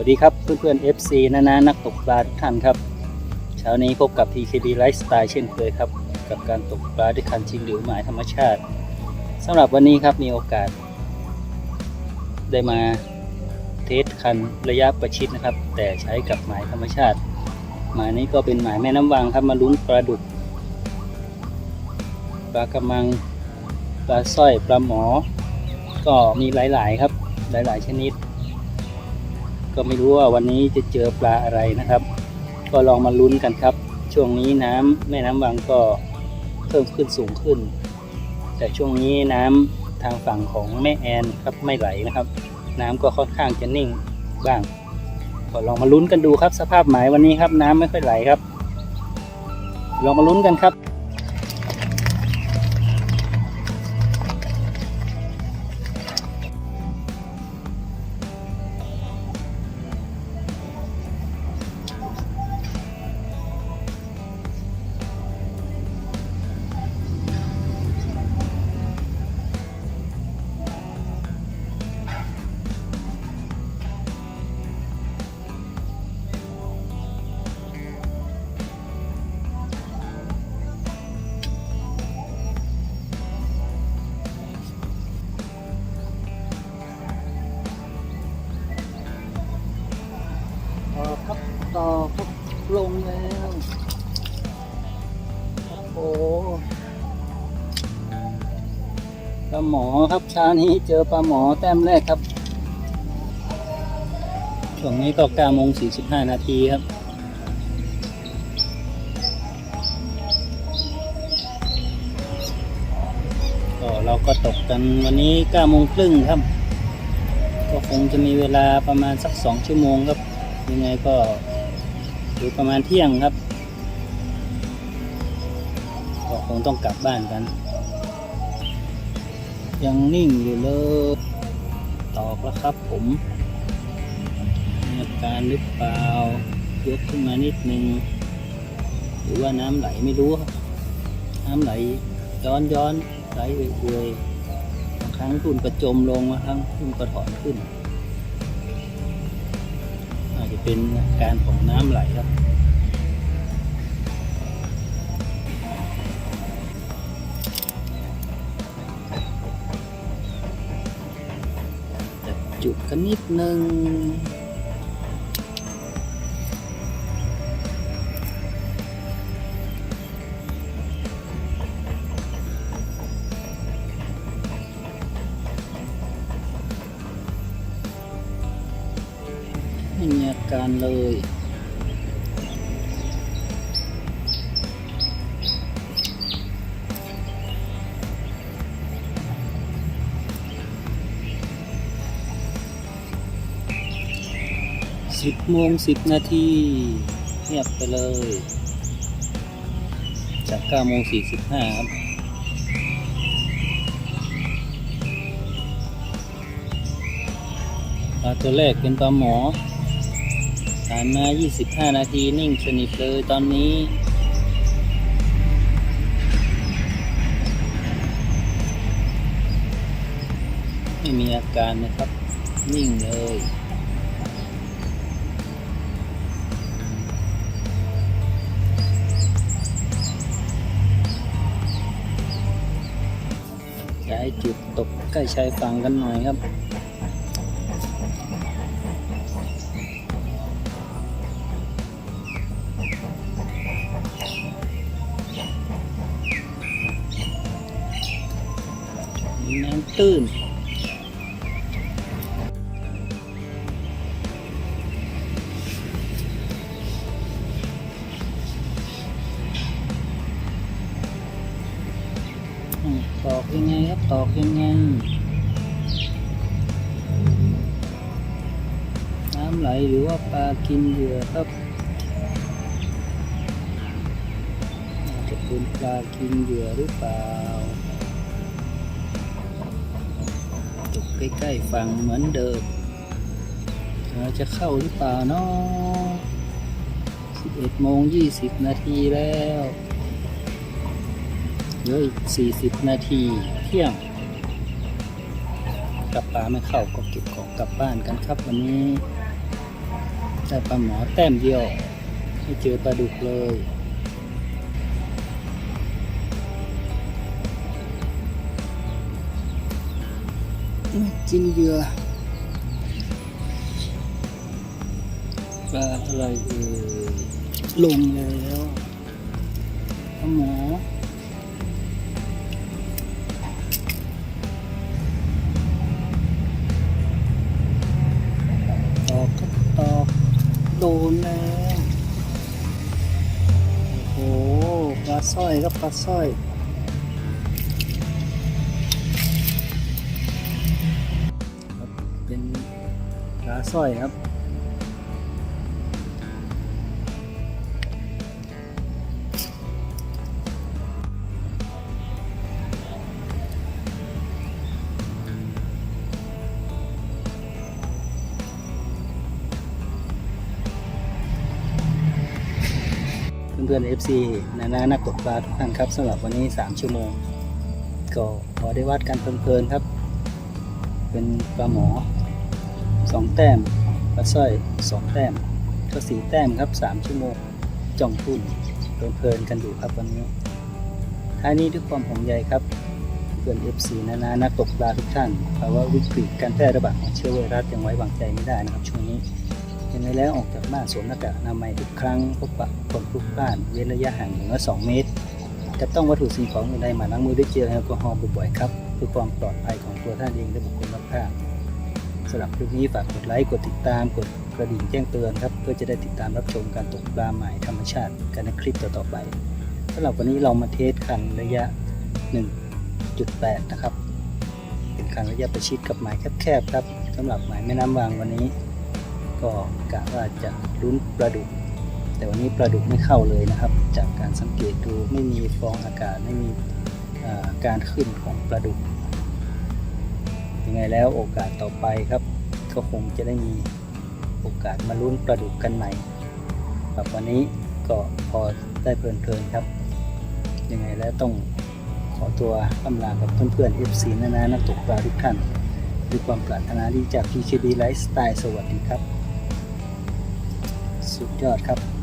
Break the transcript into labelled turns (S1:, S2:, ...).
S1: วัสดีครับเพื่อนๆ FC นะนะนักตกปลาทุกท่านครับ เช้านี้พบกับ TKB Lifestyle เช่นเคยครับ กับการตกปลาด้วยคันชิงหลิวหมายธรรมชาติสำหรับวันนี้ครับมีโอกาส ได้มาเทสคันระยะประชิดนะครับ แต่ใช้กับหมายธรรมชาติ หมายนี้ก็เป็นหมายแม่น้ำวังครับมาลุ้นปลาดุกปลากระมังปลาสร้อยปลาหมอ ก็มีหลายๆครับหลายๆชนิด ก็ไม่รู้ว่าวันนี้จะเจอปลาอะไรนะครับ ก็ลองมาลุ้นกันครับ ช่วงนี้น้ำแม่น้ำวังก็เพิ่มขึ้นสูงขึ้น แต่ช่วงนี้น้ำทางฝั่งของแม่แอนครับไม่ไหลนะครับ น้ำก็ค่อนข้างจะนิ่งบ้าง ก็ลองมาลุ้นกันดูครับ สภาพหมายวันนี้ครับ น้ำไม่ค่อยไหลครับ ลองมาลุ้นกันครับ ต่อครับลงแล้วโอ้โหปลาหมอครับเช้านี้เจอปลาหมอแต้มแรกครับช่วงนี้ก็9โมง45 นาทีครับ ก็เราก็ตกกันวันนี้9โมงครึ่งครับ ก็คงจะมีเวลาประมาณสัก 2 ชั่วโมงครับ ยังไงก็ อยู่ประมาณเที่ยงครับ ก็คงต้องกลับบ้านกัน ยังนิ่งอยู่เลยตอกแล้วครับผมมีอาการหรือเปล่ายกขึ้นมานิดนึง หรือว่าน้ำไหลไม่รู้ครับน้ำไหลย้อนย้อนไหลเอื่อยๆบางครั้งคุณก็จมลงบางครั้งคุณก็ถอนขึ้น เป็นอาการของน้ำไหลครับจะจุดกันนิดนึง การเลย สิบโมงสิบนาทีเงียบไปเลย จากเก้าโมงสี่สิบห้าครับปลาตัวแรกเป็นปลาหมอ ผ่านมา 25 นาทีนิ่งสนิทเลยตอนนี้ไม่มีอาการนะครับ นิ่งเลยย้ายจุดตกใกล้ชายฝั่งกันหน่อยครับ ตื้นอืมตอกยังไงครับ ตอกยังไง น้ำไหลหรือว่าปลากินเหยื่อครับจะเป็นปลากินเหยื่อหรือเปล่า ใกล้ๆฝั่งเหมือนเดิมเราจะเข้าหรือเปล่าเนาะ11โมง20 นาทีแล้วเหลืออีก 40 นาทีเที่ยงกลับปลาไม่เข้าก็เก็บของกลับบ้านกันครับวันนี้แต่ปลาหมอแต้มเดียว ไม่เจอปลาดุกเลย กินเหยื่อปลาอะไรเอ่ยลงแล้วปลาหมอตอกก็ตอกโดนแล้วโอ้โหปลาสร้อยครับปลาสร้อย สร้อยครับ เพื่อนๆ FC นานานักตกปลาทุกท่านครับสำหรับวันนี้ 3 ชั่วโมง ก็พอได้วัดกันเพลินๆครับ เป็นปลาหมอ 2 แต้มปลาสร้อย2แต้มก็สีแต้มครับ 3 ชั่วโมงจ่องทุ่นเพลินกันอยู่ครับวันนี้ท้ายนี้ด้วยความห่วงใยครับเพื่อน FC นานานักตกปลาทุกท่านภาวะวิกฤตการแพร่ระบาดของเชื้อไวรัสยังไว้วางใจไม่ได้นะครับช่วงนี้ยังไงแล้วออกจากบ้านสวมหน้ากากอนามัยทุกครั้งพบปะคนพลุกพล่านเว้นระยะห่างอย่างน้อย2เมตรจะต้องวัตถุสิ่งของอื่นใดมาล้างมือด้วยเจลแอลกอฮอล์บ่อยๆครับเพื่อความปลอดภัยของตัวท่านเองและบุคคลรอบข้าง สำหรับคลิปนี้ฝากกดไลค์ กดติดตาม กดกระดิ่งแจ้งเตือนครับ เพื่อจะได้ติดตามรับชมการตกปลาใหม่ธรรมชาติกันในคลิปต่อๆไปสำหรับวันนี้เรามาเทสคันระยะ 1.8 นะครับ เป็นคันระยะประชิดกับหมายแคบๆครับสำหรับหมายแม่น้ำวางวันนี้ ก็กะว่าจะลุ้นปลาดุก แต่วันนี้ปลาดุกไม่เข้าเลยนะครับ จากการสังเกตดูไม่มีฟองอากาศไม่มีการขึ้นของปลาดุก ยังไงแล้วโอกาสต่อไปครับ ก็คงจะได้มีโอกาสมาลุ้นปลาดุกกันใหม่ครับวันนี้ก็พอได้เพลินๆครับ ยังไงแล้วต้องขอตัวอำลากับเพื่อนๆ FC นานานักตกปลาทุกท่านด้วยความปรารถนาดีจาก PKB Lifestyle สวัสดีครับ สุดยอดครับ